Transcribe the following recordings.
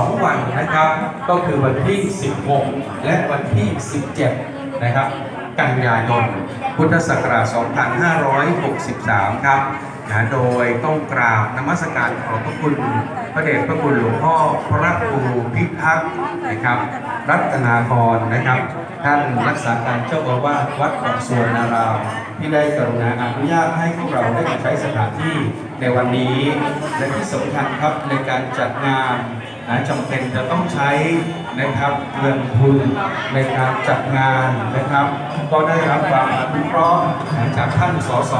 2 วันนะครับ ก็คือวันที่ 16 และวันที่ 17 นะครับ กันยายนพุทธศักราช 2563 ครับนะโดยต้องกราบนมัสการขอบพระคุณพระเดชพระคุณหลวงพ่อพระครูพิทักษ์นะครับ รัตนาพรนะครับ ท่านรักษาการเจ้าอาวาสวัดเกาะสวนนารามที่ได้กรุณาอนุญาตให้พวกเราได้มาใช้สถานที่ในวันนี้ และที่สำคัญครับในการจัดงานนะจำเป็นจะต้องใช้นะครับเงินทุนในการจัดงานนะครับ ก็ได้รับความอนุเคราะห์จากท่านสส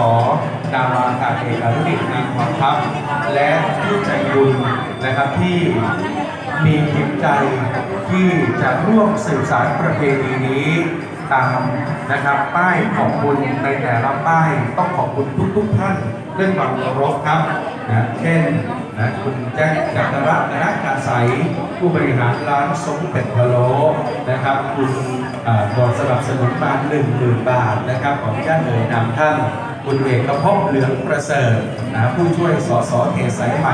ดาวาการเอกอนุดิตนางความทัพและผู้ใจบุญนะครับที่มีจิตใจที่จะร่วมสืบสารประเพณีนี้ตามนะครับป้ายขอบคุณในแต่ละป้ายต้องขอบคุณทุกๆท่านด้วยความเคารพครับนะเช่น นะคุณแจ็คกัตระนะกาใสผู้บริหารร้านสมเป็ดพะโล้นะครับ คุณอ่าบอร์ดสนับสนุนมาหนึ่งหมื่นบาทนะครับ ขออนุญาตเอ่ยนามท่าน คุณเอกภพเหลืองประเสริฐนะผู้ช่วยสสเขตสายไหม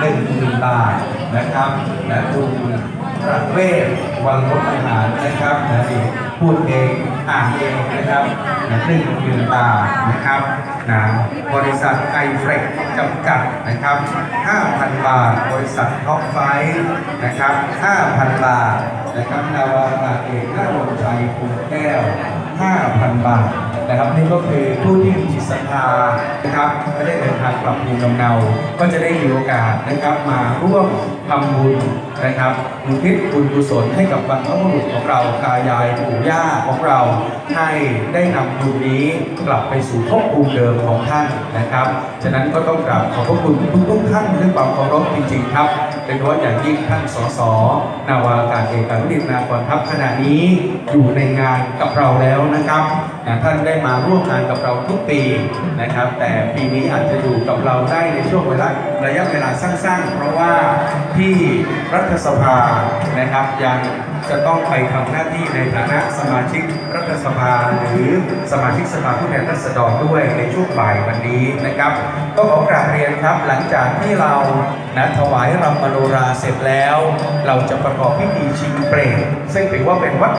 หนึ่งหมื่นบาทนะครับและคุณประเวศวันลดอาหารนะครับนะนี่พูดเองอ่านเองนะครับนะหนึ่งหมื่นบาทนะครับนะบริษัทไอเฟรกจำกัดนะครับ 5,000 บาท บริษัทท็อปไฟนะครับ 5,000 บาทนะครับนาวากาเอกนรงชัยภูมิแก้ว 5,000 บาท นะครับนี่ก็คือผู้ที่มีจิตศรัทธานะครับไม่ได้เดินทางกลับภูมิลำเนาก็จะได้มีโอกาสนะครับมาร่วมทำบุญนะครับอุทิศบุญกุศลให้กับบรรพบุรุษของเราตายายปู่ย่าของเราให้ได้นำบุญนี้กลับไปสู่ภพภูมิเดิมของท่านนะครับ ฉะนั้นก็ต้องกราบขอบพระคุณทุกๆท่านด้วยความเคารพจริงๆครับโดยเฉพาะอย่างยิ่งท่านสสนาวาอากาศเอกอนุดิตนากรทัพขณะนี้อยู่ในงานกับเราแล้วนะครับท่านได้มาร่วมงานกับเราทุกปีนะครับ แต่ปีนี้อาจจะอยู่กับเราได้ในช่วงเวลาระยะเวลาสั้นๆ เพราะว่าที่รัฐสภานะครับยังจะต้องไปทำหน้าที่ในฐานะสมาชิกรัฐสภาหรือสมาชิกสภาผู้แทนราษฎรด้วยในช่วงบ่ายวันนี้นะครับก็ขอกราบเรียนครับหลังจากที่เรานะถวายรำมโนราเสร็จแล้ว เราจะประกอบพิธีชิงเปรตซึ่งถือว่าเป็นวัต